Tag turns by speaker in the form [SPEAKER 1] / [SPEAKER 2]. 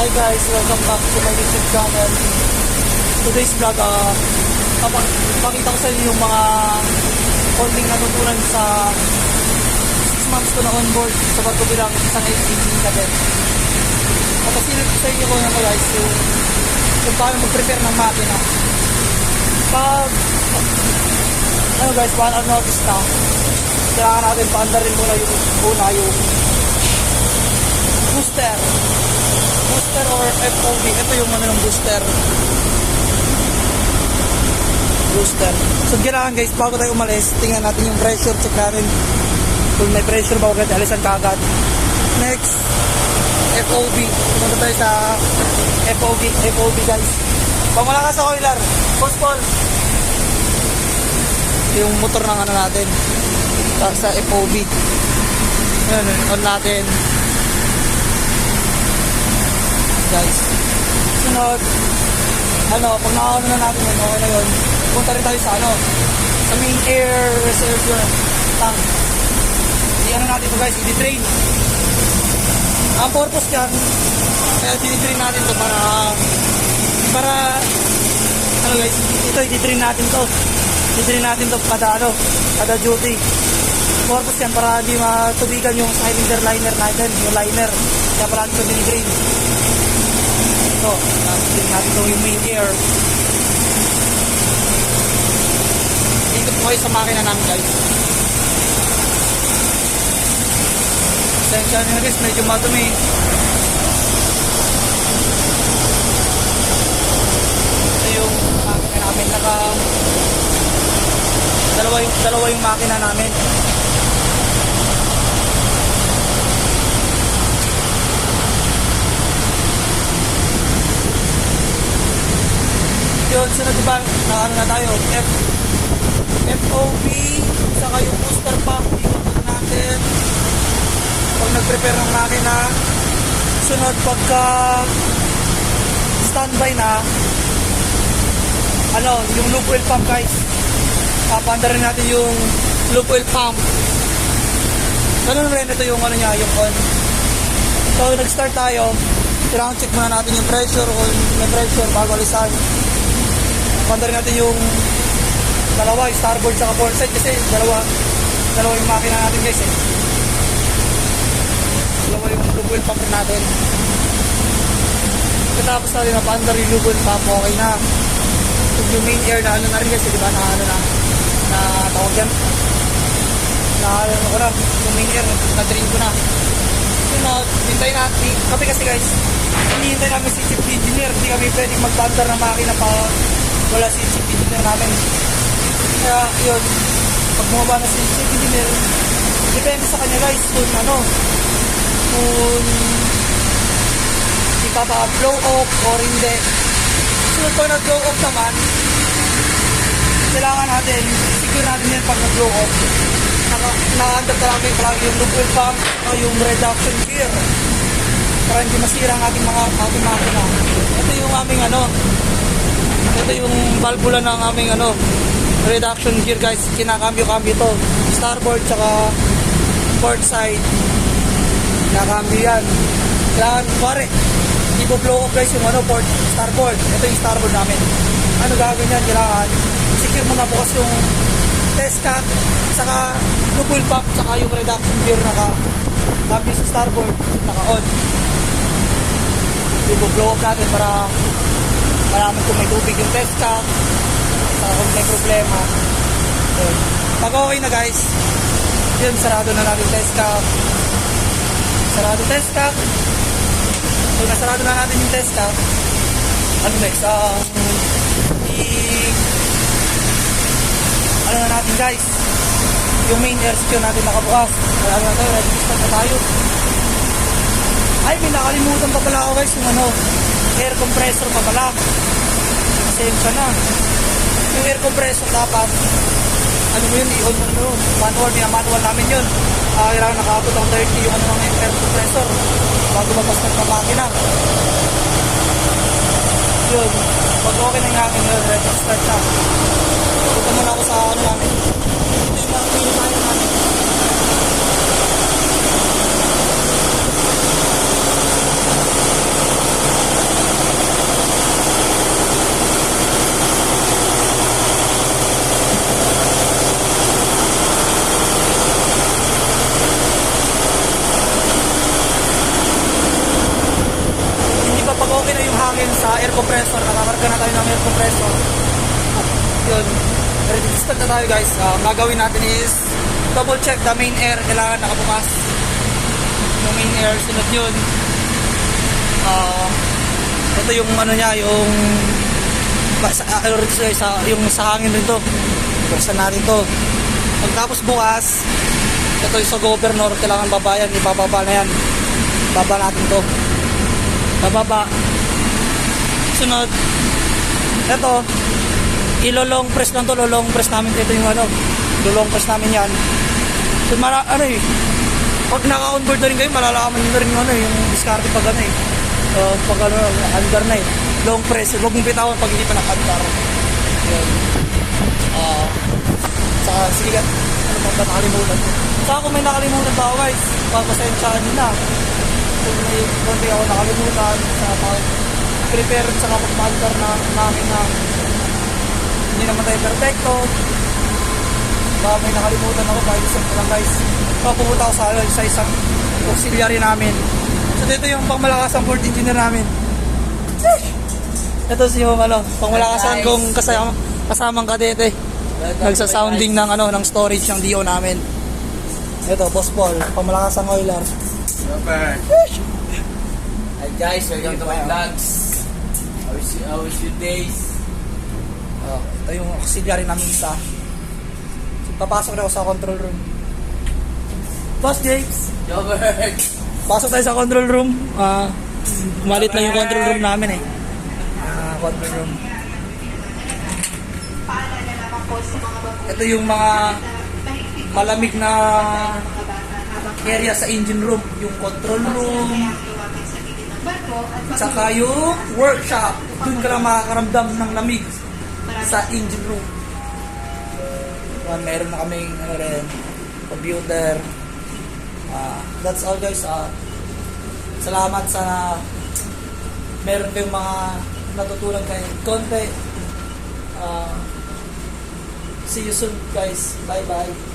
[SPEAKER 1] Hi guys, welcome back to my YouTube channel. Today's vlog, uh, pakita ko sa inyo yung mga konting natutunan sa 6 months ko na on board sa bago bilang isang HPG cadet. Papasilip ko sa inyo ko na guys yung, kung paano mag-prepare ng makina. Pag, ano guys, one hour notice na, kailangan natin paandarin muna yung una yung booster FOV. Ito yung ano ng booster. Booster. So, kailangan guys, bago tayo umalis, tingnan natin yung pressure, check natin kung may pressure ba agad, alisan ka. Next, FOV. Pumunta tayo sa FOV, FOV guys. Pag wala ka sa oiler, post Paul. Yung motor ng ano natin. Para sa FOV. Ayan, on natin guys. Sunod, ano, pag nakakano na natin yun, okay na yun. Punta rin tayo sa ano, sa main air reservoir tank. Hindi ano natin ito guys, i-drain. Ang purpose yan, kaya i-drain natin to para, para, ano guys, ito i-drain natin to. I-drain natin to kada ano, kada duty. Purpose yan para hindi matubigan yung cylinder liner natin, yung liner. Kaya pala ito dinidrain ito. Tingnan natin ito yung main air. Ikot po sa makina namin guys. Sensya nyo guys, medyo matumi. Ito yung makina namin. Naka, dalawa yung, dalawa yung makina namin. Yun, sunod diba, na na tayo, F, FOB, saka yung booster pump, ikot natin. Pag nag-prepare ng makina, sunod pagka standby na, ano, yung lube oil pump guys. Papanda rin natin yung lube oil pump. Ganun rin ito yung ano niya, yung on. So, nag-start tayo, kailangan check muna natin yung pressure kung may pressure bago alisan. Panda rin natin yung dalawa, starboard sa port side kasi dalawa, dalawa yung makina natin guys eh. Dalawa yung lube oil pump natin. Katapos natin na paandar yung lube oil pump, okay na. Yung main air na ano na rin kasi, di ba, na ano na, na tawag yan. Na ano ko na, yung main air, na-drain ko na. Sunod, hintay natin, kami kasi guys, hinihintay namin si chief engineer, hindi kami pwedeng magpandar ng makina pa wala si chief engineer namin. Kaya yun, pag bumaba na si chief engineer, depende sa kanya guys kung ano, kung ipapa-blow off or hindi. Sunod pag nag-blow off naman, kailangan natin, secure natin yan pag nag-blow off. Naka, nakaandap namin palagi yung oil pump o yung reduction gear para hindi masira ang ating mga ating makina. Ito yung aming ano, ito yung valvula ng aming ano, reduction gear guys. Kinakambyo-kambyo to. Starboard tsaka port side. Kinakambyo yan. Kailangan, pare, ipo-blow off guys yung ano, port, starboard. Ito yung starboard namin. Ano gagawin yan? Kailangan, secure mo na bukas yung test cap, saka lubul pump, saka yung reduction gear naka cambio sa starboard, naka-on. Ipo-blow off natin para malaman kung may tubig yung test cap saka kung may problema. Yun. pag okay na guys yun sarado na natin test cap sarado test cap so nasarado na natin yung test cap ano next? Um, i ano na natin guys? Yung main air secure natin nakabukas. Wala na tayo start na tayo. Ay may nakalimutan pa pala ako guys yung ano air compressor pa pala. Pasensya na. Yung air compressor dapat, ano mo yun, i-on mo yun. Manual, manual namin yun. Uh, kailangan nakaabot ang 30 yung ano ng air compressor bago mapasnak ng makina. Yun. Pag okay na yung akin yun, ready start na. Punta muna ako sa ano namin. Namin. sa air compressor. Nakakarga na tayo ng air compressor. Yun, start na tayo guys. Ah, ang gagawin natin is double check the main air. Kailangan nakabukas yung main air. Sunod yun. Ah, ito yung ano niya, yung sa, ah, ano siya, sa, yung sa hangin rin to. Buksan natin to. Pagtapos bukas, ito yung sa governor, kailangan babayan, ibababa na yan. Baba natin to. Bababa. Sunod. Ito, ilolong press lang to, lolong press namin ito yung ano, lolong press namin yan. So, mara, ano eh, pag naka-onboard na rin kayo, malalaman nyo na rin yung ano eh, yung discard pag ano eh. So, pag ano, under na eh. Long press, huwag mong bitawan pag hindi pa naka-under. Yun. Ah, saka, sige ka, ano pa ba nakalimutan ko? Kung may nakalimutan ako guys, papasensyahan nyo na. Kung may konti ako nakalimutan sa pag prepare sa kapag-under na namin na hindi naman tayo perfecto. Baka may nakalimutan ako kahit isang ko lang guys. Papupunta ako sa, sa isang auxiliary namin. So dito yung pangmalakasang port engineer namin. Ito si yung ano, pangmalakasan kong kasama, kasamang kadete. Nagsa-sounding ng ano ng storage ng DO namin. Ito, Boss Paul, pangmalakasang oiler.
[SPEAKER 2] Super. Hi guys, welcome to my vlogs. How was, how was your days?
[SPEAKER 1] Oh, ito yung auxiliary namin isa. So, papasok na ako sa control room. Boss James,
[SPEAKER 2] Jobert!
[SPEAKER 1] pasok tayo sa control room. Ah, malit lang yung control room namin eh. Ah, control room. Ito yung mga malamig na area sa engine room. Yung control room, tsaka yung workshop. Doon ka lang makakaramdam ng lamig sa engine room. Yan, meron na kaming ano rin, computer. Ah, that's all guys. Ah, salamat sa meron kayong mga natutunan kayo konti. Ah, see you soon guys. Bye bye.